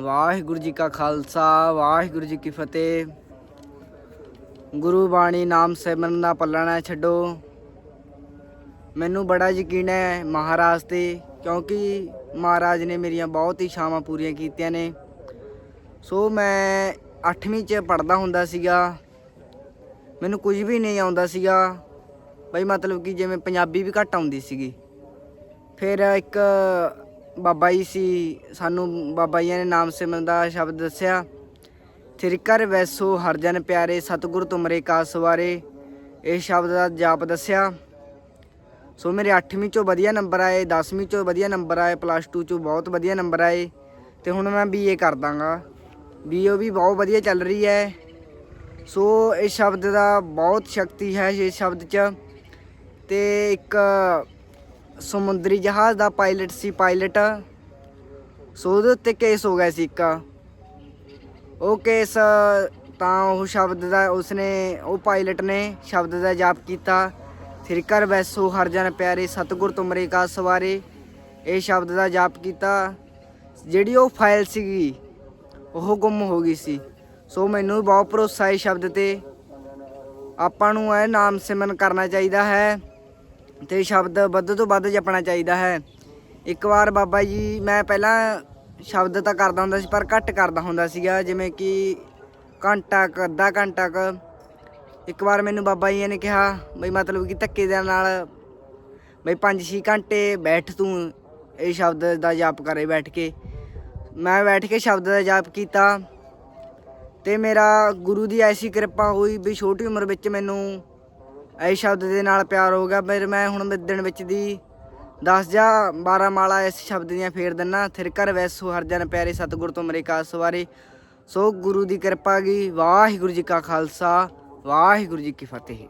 ਵਾਹਿਗੁਰੂ ਜੀ ਕਾ ਖਾਲਸਾ, ਵਾਹਿਗੁਰੂ ਜੀ ਕੀ ਫਤਿਹ। ਗੁਰੂ ਬਾਣੀ ਨਾਮ ਸਿਮਰਨ ਦਾ ਪੱਲਣਾ ਛੱਡੋ। ਮੈਨੂੰ ਬੜਾ ਯਕੀਨ ਹੈ ਮਹਾਰਾਜ ਤੇ, ਕਿਉਂਕਿ ਮਹਾਰਾਜ ਨੇ ਮੇਰੀਆਂ ਬਹੁਤ ਹੀ ਛਾਵਾਂ ਪੂਰੀਆਂ ਕੀਤੀਆਂ ਨੇ। ਸੋ ਮੈਂ 8ਵੀਂ ਚ ਪੜਦਾ ਹੁੰਦਾ ਸੀਗਾ। ਮੈਨੂੰ ਕੁਝ ਵੀ ਨਹੀਂ ਆਉਂਦਾ ਸੀਗਾ। ਬਈ ਮਤਲਬ ਕਿ ਜਿਵੇਂ ਪੰਜਾਬੀ ਵੀ ਘੱਟ ਆਉਂਦੀ ਸੀਗੀ। ਫਿਰ ਇੱਕ ਬਾਬਾ ਜੀ ਸੀ, ਸਾਨੂੰ ਬਾਬਾ ਜੀ ਨੇ ਨਾਮ ਸਿਮਰਨ ਦਾ ਸ਼ਬਦ ਦੱਸਿਆ। ਥਿਰ ਕਰ ਵੈਸੋ ਹਰ ਜਨ ਪਿਆਰੇ, ਸਤਿਗੁਰ ਤੁਮਰੇ ਕਾ ਸਵਾਰੇ, ਇਹ ਸ਼ਬਦ ਦਾ ਜਾਪ ਦੱਸਿਆ। ਸੋ ਮੇਰੇ 8ਵੀਂ ਚੋਂ ਵਧੀਆ ਨੰਬਰ ਆਏ 10ਵੀਂ ਚੋਂ ਵਧੀਆ ਨੰਬਰ ਆਏ ਪਲੱਸ 2 ਚੋਂ ਬਹੁਤ ਵਧੀਆ ਨੰਬਰ ਆਏ। ਤੇ ਹੁਣ ਮੈਂ ਬੀਏ ਕਰ ਦਾਂਗਾ। ਬੀਏ ਵੀ ਬਹੁਤ ਵਧੀਆ ਚੱਲ ਰਹੀ ਹੈ। ਸੋ ਇਸ ਸ਼ਬਦ ਦਾ ਬਹੁਤ ਸ਼ਕਤੀ ਹੈ ਇਸ ਸ਼ਬਦ 'ਚ। ਤੇ ਇੱਕ ਸਮੁੰਦਰੀ ਜਹਾਜ਼ ਦਾ ਪਾਇਲਟ ਸੀ, ਪਾਇਲਟ। ਸੋ ਉਹਦੇ ਉੱਤੇ ਕੇਸ ਹੋ ਗਿਆ ਸੀ ਇੱਕ। ਉਹ ਕੇਸ, ਤਾਂ ਉਹ ਸ਼ਬਦ ਦਾ, ਉਸਨੇ, ਉਹ ਪਾਇਲਟ ਨੇ ਸ਼ਬਦ ਦਾ ਜਾਪ ਕੀਤਾ। ਫਿਰ ਕਰ ਵੈਸੋ ਹਰ ਜਨ ਪਿਆਰੇ, ਸਤਿਗੁਰ ਤੁਮਰੇ ਕਾ ਸਵਾਰੇ, ਇਹ ਸ਼ਬਦ ਦਾ ਜਾਪ ਕੀਤਾ। ਜਿਹੜੀ ਉਹ ਫਾਈਲ ਸੀਗੀ, ਉਹ ਗੁੰਮ ਹੋ ਗਈ ਸੀ। ਸੋ ਮੈਨੂੰ ਵੀ ਬਹੁਤ ਭਰੋਸਾ ਹੈ ਸ਼ਬਦ ਤੇ। ਆਪਾਂ ਨੂੰ ਇਹ ਨਾਮ ਸਿਮਰਨ ਕਰਨਾ ਚਾਹੀਦਾ ਹੈ। ਤੇ ਸ਼ਬਦ ਵੱਧ ਤੋਂ ਵੱਧ ਜਪਣਾ ਚਾਹੀਦਾ ਹੈ। ਇੱਕ ਵਾਰ ਬਾਬਾ ਜੀ, ਮੈਂ ਪਹਿਲਾਂ ਸ਼ਬਦ ਤਾਂ ਕਰਦਾ ਹੁੰਦਾ ਸੀ, ਪਰ ਘੱਟ ਕਰਦਾ ਹੁੰਦਾ ਸੀਗਾ, ਜਿਵੇਂ ਕਿ ਘੰਟਾ ਕੁ, ਅੱਧਾ ਘੰਟਾ ਕੁ। ਇੱਕ ਵਾਰ ਮੈਨੂੰ ਬਾਬਾ ਜੀ ਨੇ ਕਿਹਾ, ਬਈ ਮਤਲਬ ਕਿ ਧੱਕੇ ਦੇ ਨਾਲ, ਬਈ 5-6 ਘੰਟੇ ਬੈਠ ਤੂੰ, ਇਹ ਸ਼ਬਦ ਦਾ ਜਾਪ ਕਰੇ ਬੈਠ ਕੇ। ਮੈਂ ਬੈਠ ਕੇ ਸ਼ਬਦ ਦਾ ਜਾਪ ਕੀਤਾ ਤੇ ਮੇਰਾ ਗੁਰੂ ਦੀ ਐਸੀ ਕਿਰਪਾ ਹੋਈ ਵੀ ਛੋਟੀ ਉਮਰ ਵਿੱਚ ਮੈਨੂੰ ਇਹ ਸ਼ਬਦ ਦੇ ਨਾਲ ਪਿਆਰ ਹੋ ਗਿਆ। ਫਿਰ ਮੈਂ ਹੁਣ ਦਿਨ ਵਿੱਚ ਦੀ 10 ਜਾਂ 12 ਮਾਲਾ ਇਸ ਸ਼ਬਦ ਦੀਆਂ ਫੇਰ ਦਿੰਨਾ। ਥਿਰ ਕਰ ਵੈਸੋ ਹਰ ਜਨ ਪਿਆਰੇ ਸਤਿਗੁਰ ਤੋਂ ਮਰੇ ਕਾ ਸਵਾਰੇ ਸੋ ਗੁਰੂ ਦੀ ਕਿਰਪਾ ਗਈ। ਵਾਹਿਗੁਰੂ ਜੀ ਕਾ ਖਾਲਸਾ। ਵਾਹਿਗੁਰੂ ਜੀ ਕੀ ਫਤਿਹ।